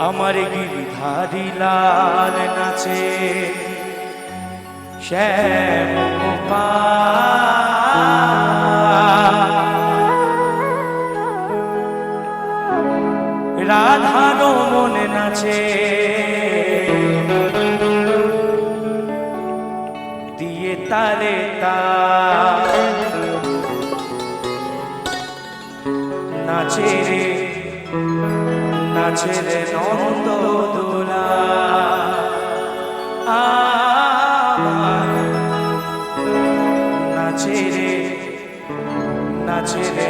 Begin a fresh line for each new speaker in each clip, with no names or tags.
আমার গিরিধারী লাল নাচে। শ্যাম রাধানো মনে নাচে। দিয়ে তালে তা। নাচে রে। নাচে রে নন্দ দোলা। নাচে রে নাচে রে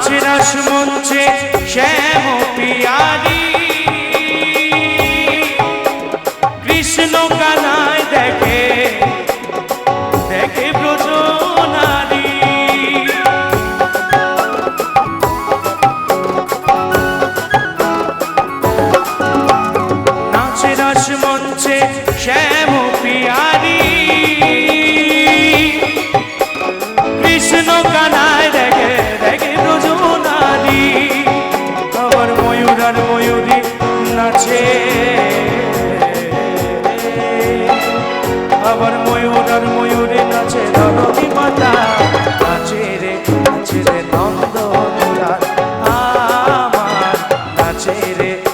নাচে রস মঞ্চে শ্যাম পিয়ারি আবার ময়ূর আর ময়ূরে নাচে ধরণী মাতা নাচে রে নাচে রে নন্দ আমার নাচে রে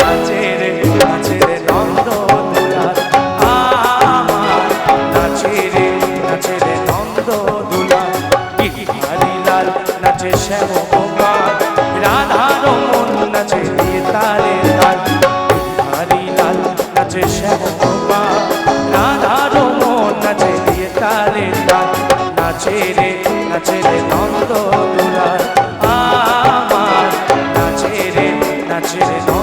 নাচে রে নাচে রে, নন্দ দুলার রে নাচে রে নাচে শ্যাম কুমার রাধা রমন নাচে তারে লাল। বিহারি নাচে শ্যাম নাচে রে নাচে রে, নন্দ দুলার noche.